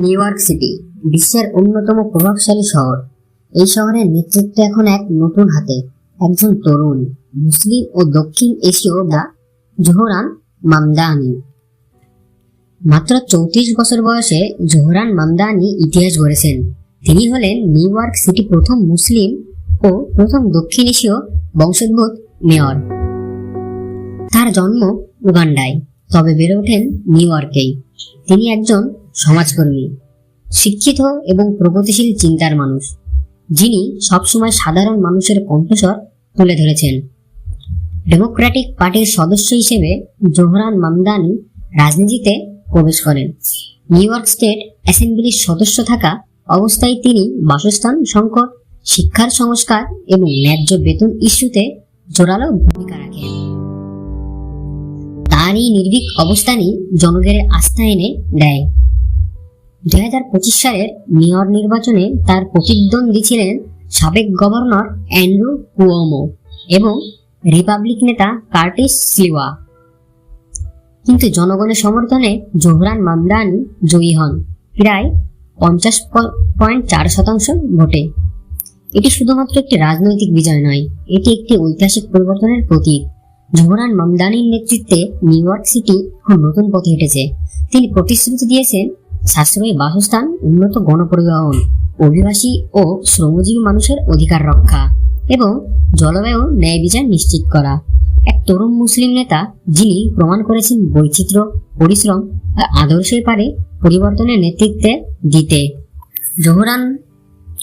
New York city, বিশ্বের অন্যতম প্রভাবশালী শহর। এই শহরের নেতৃত্ব এখন এক নতুন হাতে, একজন তরুণ, মুসলিম ও দক্ষিণ এশীয় বা জোহরান মামদানি। মাত্র চৌত্রিশ বছর বয়সে জোহরান মামদানি ইতিহাস গড়েছেন। তিনি হলেন নিউ ইয়র্ক সিটি প্রথম মুসলিম ও প্রথম দক্ষিণ এশীয় বংশোদ্ভূত মেয়র। তার জন্ম উগান্ডায়, তবে বেড়ে ওঠেন নিউ ইয়র্কেই। তিনি একজন সমাজকর্মী, শিক্ষিত এবং প্রগতিশীল চিন্তার মানুষ, যিনি সবসময় সাধারণ মানুষের কণ্ঠস্বর তুলে ধরেছেন। ডেমোক্রেটিক পার্টির সদস্য হিসেবে জোহরান মামদানি রাজনীতিতে প্রবেশ করেন। নিউ ইয়র্ক স্টেট অ্যাসেম্বলির সদস্য থাকা অবস্থায় তিনি বাসস্থান, সংকট, শিক্ষার সংস্কার এবং ন্যায্য বেতন ইস্যুতে জোরালো ভূমিকা রাখেন। তার এই নির্ভীক অবস্থানই জনগণের আস্থা এনে দেয়। দুই হাজার পঁচিশ সালের মেয়র নির্বাচনে তার প্রতিদ্বন্দ্বী ছিলেন সাবেক গভর্নর অ্যান্ড্রু কুয়োমো এবং রিপাবলিক নেতা কার্টিস সিলওয়া কিন্তু জনগণের সমর্থনে জোহরান মামদানি জয়ী হন। প্রায় পঞ্চাশ পয়েন্ট চার শতাংশ ভোটে। এটি শুধুমাত্র একটি রাজনৈতিক বিজয় নয়, এটি একটি ঐতিহাসিক পরিবর্তনের প্রতীক। জোহরান মামদানির নেতৃত্বে নিউ ইয়র্ক সিটি এখন নতুন পথে হেঁটেছে। তিনি প্রতিশ্রুতি দিয়েছেন সাশ্রয়ী বাসস্থান, উন্নত গণপরিবহন, অভিবাসী ও শ্রমজীবী মানুষের অধিকার রক্ষা এবং জলবায়ু ন্যায় বিচার নিশ্চিত করা। এক তরুণ মুসলিম নেতা, যিনি প্রমাণ করেছেন বৈচিত্র্য, পরিশ্রম আদর্শের পারে পরিবর্তনের নেতৃত্বে দিতে। জোহরান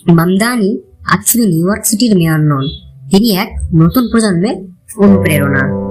মামদানি আজ শুধু নিউ ইয়র্ক সিটির মেয়র নন, তিনি এক নতুন প্রজন্মের অনুপ্রেরণা।